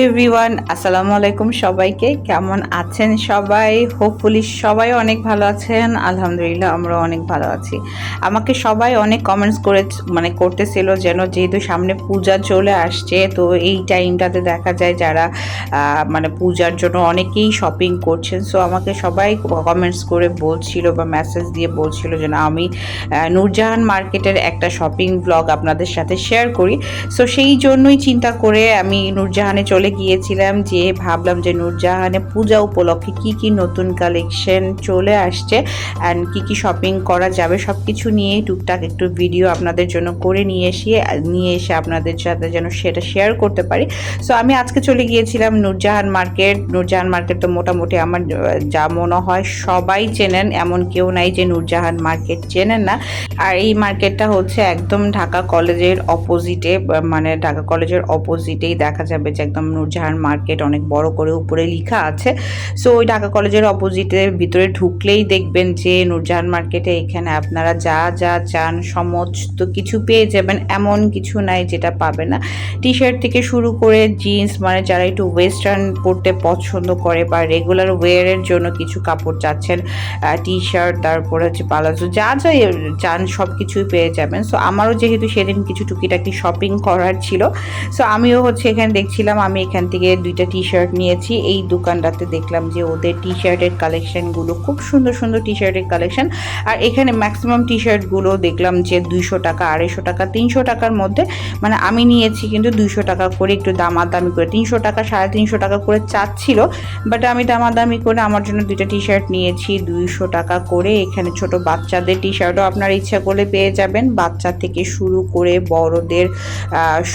Everyone, আসসালামু আলাইকুম সবাইকে। কেমন আছেন সবাই? হোপফুলি সবাই অনেক ভালো আছেন। আলহামদুলিল্লাহ আমরা অনেক ভালো আছি। আমাকে সবাই অনেক কমেন্টস করে মানে করতেছিল যেন যেহেতু সামনে পূজা চলে আসছে, তো এই টাইমটাতে দেখা যায় যারা মানে পূজার জন্য অনেকেই শপিং করছেন সো আমাকে সবাই কমেন্টস করে বলছিল বা মেসেজ দিয়ে বলছিল যেন আমি নূরজাহান মার্কেটের একটা শপিং ব্লগ আপনাদের সাথে শেয়ার করি। সো সেই জন্যই চিন্তা করে আমি নূরজাহানে চলে গিয়েছিলাম যে, ভাবলাম যে নূরজাহানে পূজা উপলক্ষে কি কি নতুন কালেকশন চলে আসছে অ্যান্ড কি কি শপিং করা যাবে সব কিছু নিয়ে টুকটাক একটু ভিডিও আপনাদের জন্য করে নিয়ে এসে নিয়ে এসে আপনাদের সাথে যেন সেটা শেয়ার করতে পারি। সো আমি আজকে চলে গিয়েছিলাম নূরজাহান মার্কেট। নূরজাহান মার্কেট তো মোটামুটি আমার, যা মনে হয় সবাই চেনেন, এমন কেউ নাই যে নূরজাহান মার্কেট চেনেন না। আর এই মার্কেটটা হচ্ছে একদম ঢাকা কলেজের অপোজিটে মানে ঢাকা কলেজের অপোজিটেই দেখা যাবে যে একদম নূরজাহান মার্কেট অনেক বড় করে উপরে লেখা আছে। সো ওই ঢাকা কলেজের অপোজিটের ভিতরে ঢুকলেই দেখবেন যে নূরজাহান মার্কেটে এখানে আপনারা যা যা চান, সমস্ত কিছু পেয়ে যাবেন। এমন কিছু নাই যেটা পাবে না। টি শার্ট থেকে শুরু করে জিন্স মানে যারা একটু ওয়েস্টার্ন পরতে পছন্দ করে বা রেগুলার ওয়ারের জন্য কিছু কাপড় চাচ্ছেন টি শার্ট তারপরে হচ্ছে পালাজো যা যা চান সব কিছুই পেয়ে যাবেন। সো আমারও যেহেতু সেদিন কিছু টুকিটাকি শপিং করার ছিল। সো আমিও হচ্ছে এখানে দেখছিলাম, আমি এখান থেকে দুইটা টি শার্ট নিয়েছি। এই দোকানটাতে দেখলাম যে ওদের টি শার্টের কালেকশানগুলো খুব সুন্দর সুন্দর টি শার্টের কালেকশান আর এখানে ম্যাক্সিমাম টি শার্টগুলো দেখলাম যে দুইশো টাকা, আড়াইশো টাকা, তিনশো টাকার মধ্যে। মানে আমি নিয়েছি কিন্তু দুইশো টাকা করে একটু দামাদামি করে, তিনশো টাকা, সাড়ে তিনশো টাকা করে চাচ্ছিল। বাট আমি দামাদামি করে আমার জন্য দুইটা টি শার্ট নিয়েছি, দুইশো টাকা করে। এখানে ছোট বাচ্চাদের টি শার্টও আপনার ইচ্ছা করলে পেয়ে যাবেন। বাচ্চা থেকে শুরু করে বড়দের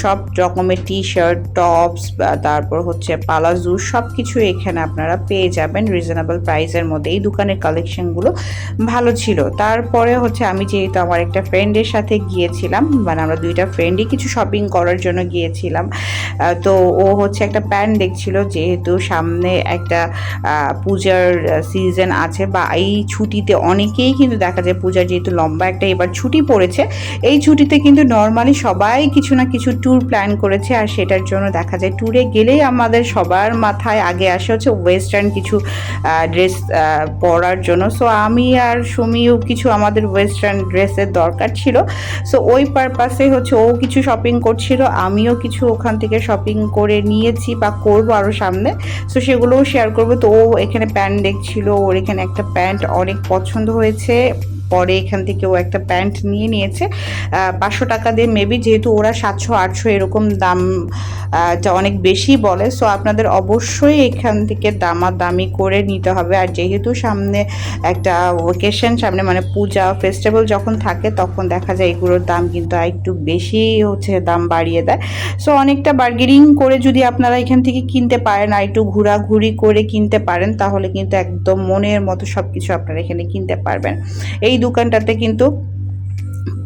সব রকমের টি শার্ট টপস তারপর হচ্ছে পালাজু সব কিছু এখানে আপনারা পেয়ে যাবেন। রিজনেবল প্রাইসের মধ্যে এই দোকানের কালেকশনগুলো ভালো ছিল। তারপরে হচ্ছে আমি যেহেতু আমার একটা ফ্রেন্ডের সাথে গিয়েছিলাম মানে আমরা দুইটা ফ্রেন্ডই কিছু শপিং করার জন্য গিয়েছিলাম তো ও হচ্ছে একটা প্যান্ট দেখছিল যেহেতু সামনে একটা পূজার সিজন আছে বা এই ছুটিতে অনেকেই কিন্তু দেখা যায় পূজার যেহেতু লম্বা একটা এবার ছুটি পড়েছে, এই ছুটিতে কিন্তু নর্মালি সবাই কিছু না কিছু ট্যুর প্ল্যান করেছে আর সেটার জন্য দেখা যায় ট্যুরে গেলেই আমাদের সবার মাথায় আগে আসে হচ্ছে ওয়েস্টার্ন কিছু ড্রেস পরার জন্য। সো আমি আর সুমিও কিছু আমাদের ওয়েস্টার্ন ড্রেসের দরকার ছিল। সো ওই পারপাসে হচ্ছে ও কিছু শপিং করছিল, আমিও কিছু ওখান থেকে শপিং করে নিয়েছি বা করব আরও সামনে। সো সেগুলোও শেয়ার করব। তো ও এখানে প্যান্ট দেখছিল, ওর এখানে একটা প্যান্ট অনেক পছন্দ হয়েছে। পরে এখান থেকে ও একটা প্যান্ট নিয়ে নিয়েছে। পাঁচশো টাকা দিয়ে মেবি যেহেতু ওরা সাতশো, আটশো এরকম দাম যা অনেক বেশি বলে সো আপনাদের অবশ্যই এখান থেকে দামাদামি করে নিতে হবে। আর যেহেতু সামনে একটা ওকেশন সামনে মানে পূজা ফেস্টিভ্যাল যখন থাকে, তখন দেখা যায় এগুলোর দাম কিন্তু একটু বেশি হচ্ছে, দাম বাড়িয়ে দেয়। সো অনেকটা বার্গেনিং করে যদি আপনারা এখান থেকে কিনতে পারেন, আর একটু ঘোরাঘুরি করে কিনতে পারেন, তাহলে কিন্তু একদম মনের মতো সব কিছু আপনারা এখানে কিনতে পারবেন। এই দোকানটাতে কিন্তু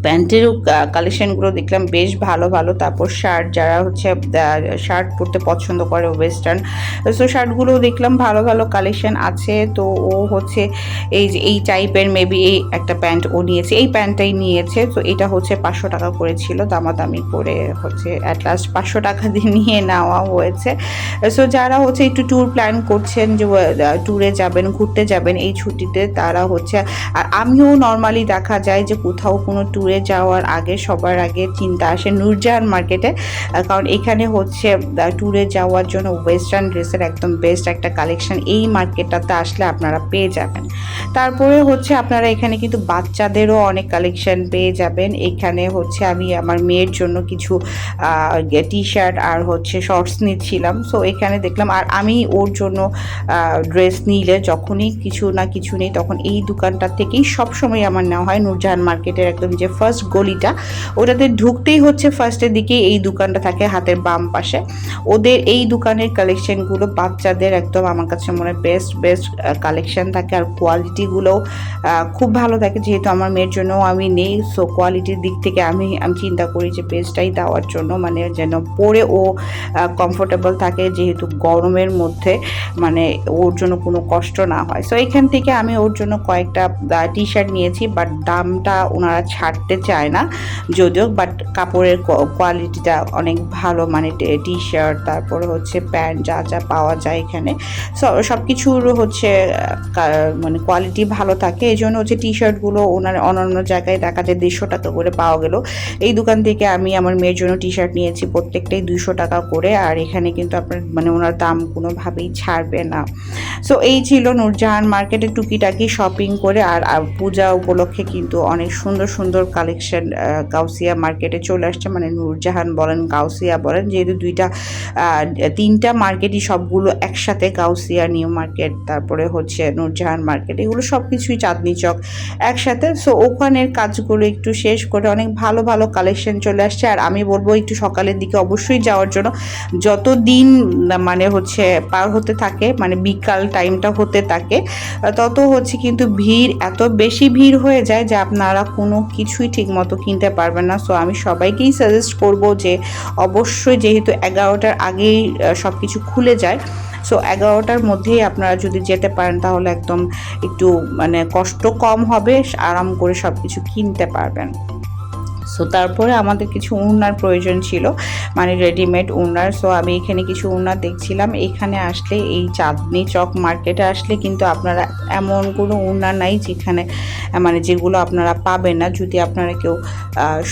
প্যান্টেরও কালেকশানগুলো দেখলাম বেশ ভালো ভালো। তারপর শার্ট যারা হচ্ছে শার্ট পরতে পছন্দ করে ওয়েস্টার্ন সো শার্টগুলো দেখলাম ভালো ভালো কালেকশান আছে। তো ও হচ্ছে এই যে, এই টাইপের মেবি এই একটা প্যান্ট ও নিয়েছে, এই প্যান্টটাই নিয়েছে। তো এটা হচ্ছে পাঁচশো টাকা করেছিল দামাদামি করে হচ্ছে অ্যাট লাস্ট পাঁচশো টাকা দিয়ে নিয়ে নেওয়া হয়েছে। সো যারা হচ্ছে একটু ট্যুর প্ল্যান করছেন যে ট্যুরে যাবেন, ঘুরতে যাবেন এই ছুটিতে, তারা হচ্ছে আর আমিও নর্মালি দেখা যায় যে কোথাও কোনো ট্যুরে যাওয়ার আগে, সবার আগে চিন্তা আসে নূরজাহান মার্কেটে। কারণ এখানে হচ্ছে ট্যুরে যাওয়ার জন্য ওয়েস্টার্ন ড্রেসের একদম বেস্ট একটা কালেকশন এই মার্কেটটাতে আসলে আপনারা পেয়ে যাবেন। তারপরে হচ্ছে আপনারা এখানে কিন্তু বাচ্চাদেরও অনেক কালেকশন পেয়ে যাবেন। এখানে হচ্ছে আমি আমার মেয়ের জন্য কিছু টি শার্ট আর হচ্ছে শর্টস নিচ্ছিলাম। সো এখানে দেখলাম, আর আমি ওর জন্য ড্রেস নিলে যখনই কিছু না কিছু নেই, তখন এই দোকানটা থেকেই সবসময় আমার নেওয়া হয় নূরজাহান মার্কেটের একদম যে ফার্স্ট গলিটা, ওটাতে ঢুকতেই হচ্ছে ফার্স্টের দিকে এই দোকানটা থাকে হাতের বাম পাশে। ওদের এই দোকানের কালেকশনগুলো বাচ্চাদের একদম আমার কাছে মনে হয় বেস্ট বেস্ট কালেকশন থাকে। আর কোয়ালিটিগুলোও খুব ভালো থাকে। যেহেতু আমার মেয়ের জন্য আমি নেই সো কোয়ালিটির দিক থেকে আমি আমি চিন্তা করি যে বেস্টটাই দেওয়ার জন্য মানে যেন পরে ও কমফোর্টেবল থাকে। যেহেতু গরমের মধ্যে মানে ওর জন্য কোনো কষ্ট না হয়। সো এখান থেকে আমি ওর জন্য কয়েকটা টি শার্ট নিয়েছি বাট দামটা ওনারা ছাড়তে চায় না। যদিও বাট কাপড়ের কোয়ালিটিটা অনেক ভালো মানে টি শার্ট তারপরে হচ্ছে প্যান্ট যা যা পাওয়া যায় এখানে। সব কিছুর হচ্ছে মানে কোয়ালিটি ভালো থাকে। এই জন্য হচ্ছে টি শার্টগুলো ওনার অন্যান্য জায়গায় দেখা যায়, দেড়শো টাকা করে পাওয়া গেল। এই দোকান থেকে আমি আমার মেয়ের জন্য টি শার্ট নিয়েছি প্রত্যেকটাই দুশো টাকা করে। আর এখানে কিন্তু আপনার মানে ওনার দাম কোনোভাবেই ছাড়বে না। সো এই ছিল নূরজাহান মার্কেটে টুকিটাকি শপিং করে। আর পূজা উপলক্ষে কিন্তু অনেক সুন্দর সুন্দর কালেকশন গাউসিয়া মার্কেটে চলে আসছে। মানে নূরজাহান বলেন, গাউসিয়া বলেন, যেহেতু দুইটা তিনটা মার্কেটই সবগুলো একসাথে কাউসিয়া নিউ মার্কেট তারপরে হচ্ছে নূরজাহান মার্কেট এগুলো সব কিছুই চাঁদনি চক একসাথে। সো ওখানের কাজগুলো একটু শেষ করে অনেক ভালো ভালো কালেকশন চলে আসছে। আর আমি বলব, একটু সকালের দিকে অবশ্যই যাওয়ার জন্য। যত দিন মানে হচ্ছে পার হতে থাকে মানে বিকাল টাইমটা হতে থাকে, তত হচ্ছে কিন্তু ভিড়, এত বেশি ভিড় হয়ে যায় যে আপনারা কোনো কিছুই ঠিক মতো কিনতে পারবেন না। সো আমি সবাইকেই সাজেস্ট করব যে, অবশ্যই যেহেতু এগারোটার আগেই সব কিছু খুলে যায় সো এগারোটার মধ্যেই আপনারা যদি যেতে পারেন, তাহলে একদম একটু মানে কষ্ট কম হবে, আরাম করে সব কিছু কিনতে পারবেন। সো তারপরে আমাদের কিছু উন্নার প্রয়োজন ছিল মানে রেডিমেড উন্নার। সো আমি এখানে কিছু উন্নার দেখছিলাম। এখানে আসলে এই চাঁদনি চক মার্কেটে আসলে কিন্তু আপনারা এমন কোনো উন্নার নাই যেখানে মানে যেগুলো আপনারা পাবেন না। যদি আপনারা কেউ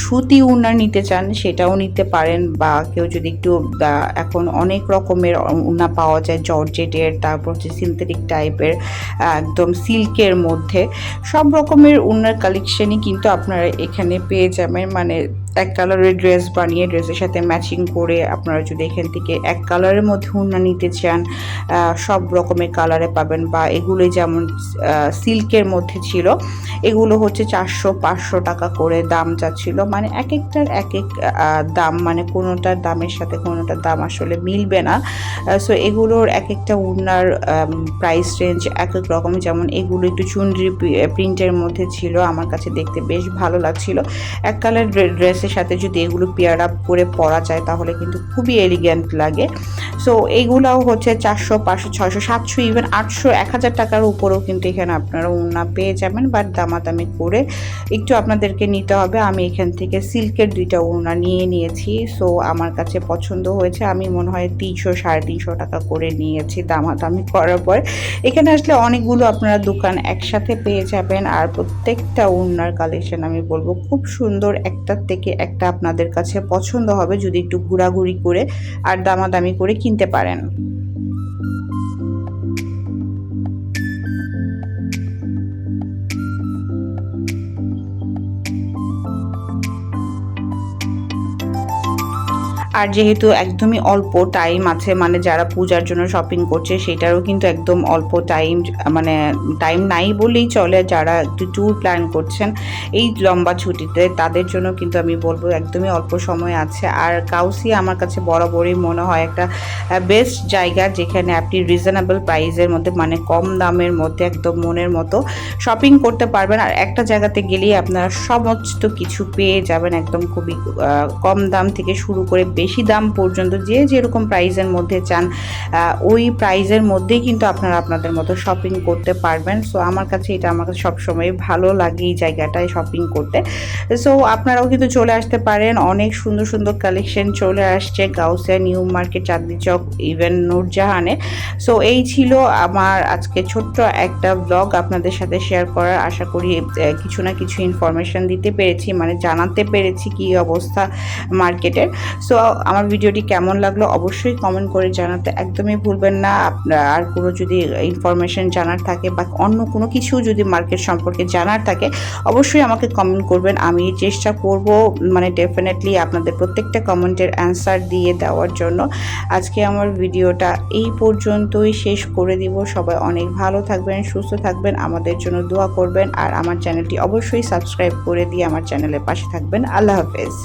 সুতি উন্নার নিতে চান, সেটাও নিতে পারেন বা কেউ যদি একটু এখন অনেক রকমের উন্না পাওয়া যায়, জর্জেটের, তারপর হচ্ছে সিনথেটিক টাইপের একদম সিল্কের মধ্যে। সব রকমের উন্নার কালেকশনই কিন্তু আপনারা এখানে পেয়ে যাবেন। মানে এক কালারের ড্রেস বানিয়ে ড্রেসের সাথে ম্যাচিং করে আপনারা যদি এখান থেকে এক কালারের মধ্যে উন্না নিতে চান সব রকমের কালারে পাবেন বা এগুলো যেমন সিল্কের মধ্যে ছিল, এগুলো হচ্ছে চারশো পাঁচশো টাকা করে দাম যাচ্ছিল। মানে এক একটার এক এক দাম মানে কোনোটার দামের সাথে কোনোটার দাম আসলে মিলবে না। সো এগুলোর এক একটা উন্নার প্রাইস রেঞ্জ এক এক রকম। যেমন এগুলো একটু চুনরি প্রিন্টের মধ্যে ছিল, আমার কাছে দেখতে বেশ ভালো লাগছিল। এক কালার ড্রেসের সাথে যদি এগুলো পেয়ার আপ করে পরা যায়, তাহলে কিন্তু খুবই এলিগেন্ট লাগে। সো এইগুলাও হচ্ছে চারশো, পাঁচশো, ছয়শো, সাতশো ইভেন আটশো, এক হাজার টাকার উপরেও কিন্তু এখানে আপনারা উন্না পেয়ে যাবেন। বাট দামাদামি করে একটু আপনাদেরকে নিতে হবে। আমি এখান থেকে সিল্কের দুইটা উন্না নিয়ে নিয়েছি। সো আমার কাছে পছন্দ হয়েছে। আমি মনে হয় তিনশো, সাড়ে তিনশো টাকা করে নিয়েছি দামাদামি করার পর। এখানে আসলে অনেকগুলো আপনারা দোকান একসাথে পেয়ে যাবেন। আর প্রত্যেকটা উন্নার কালেকশন আমি বলব, খুব সুন্দর একটার থেকে একটা আপনাদের কাছে পছন্দ হবে যদি একটু ঘোরাঘুরি করে আর দামাদামি করে কিনতে পারেন। আর যেহেতু একদমই অল্প টাইম আছে মানে যারা পূজার জন্য শপিং করছে, সেটারও কিন্তু একদম অল্প টাইম মানে টাইম নাই বলেই চলে। যারা একটু ট্যুর প্ল্যান করছেন, এই লম্বা ছুটিতে, তাদের জন্য কিন্তু আমি বলব একদমই অল্প সময় আছে। আর কাউসি আমার কাছে বরাবরই মনে হয় একটা বেস্ট জায়গা, যেখানে আপনি রিজনেবল প্রাইসের মধ্যে মানে কম দামের মধ্যে, একদম মনের মতো শপিং করতে পারবেন। আর একটা জায়গাতে গেলেই আপনারা সমস্ত কিছু পেয়ে যাবেন, একদম খুবই কম দাম থেকে শুরু করে বেশি দাম পর্যন্ত যে যেরকম প্রাইজের মধ্যে চান ওই প্রাইজের মধ্যেই কিন্তু আপনারা আপনাদের মতো শপিং করতে পারবেন। সো আমার কাছে এটা আমার কাছে সবসময় ভালো লাগে এই জায়গাটায় শপিং করতে। সো আপনারাও কিন্তু চলে আসতে পারেন। অনেক সুন্দর সুন্দর কালেকশন চলে আসছে। Gausia, new market, Chandni Chowk even নূরজাহানে। So এই ছিল আমার আজকে ছোট্ট একটা ব্লগ আপনাদের সাথে শেয়ার করার। আশা করি কিছু না কিছু ইনফরমেশন দিতে পেরেছি মানে জানাতে পেরেছি কি অবস্থা মার্কেটের সো আমার ভিডিওটি কেমন লাগল অবশ্যই কমেন্ট করে জানাতে একদমই ভুলবেন না। আর কোনো যদি ইনফরমেশন জানার থাকে বা অন্য কোনো কিছু যদি মার্কেট সম্পর্কে জানার থাকে, অবশ্যই আমাকে কমেন্ট করবেন। আমি চেষ্টা করব মানে ডেফিনেটলি আপনাদের প্রত্যেকটা কমেন্টের অ্যান্সার দিয়ে দেওয়ার জন্য। আজকে আমার ভিডিওটা এই পর্যন্তই শেষ করে দিব। সবাই অনেক ভালো থাকবেন, সুস্থ থাকবেন, আমাদের জন্য দোয়া করবেন। আর আমার চ্যানেলটি অবশ্যই সাবস্ক্রাইব করে দিয়ে আমার চ্যানেলের পাশে থাকবেন। আল্লাহ হাফেজ।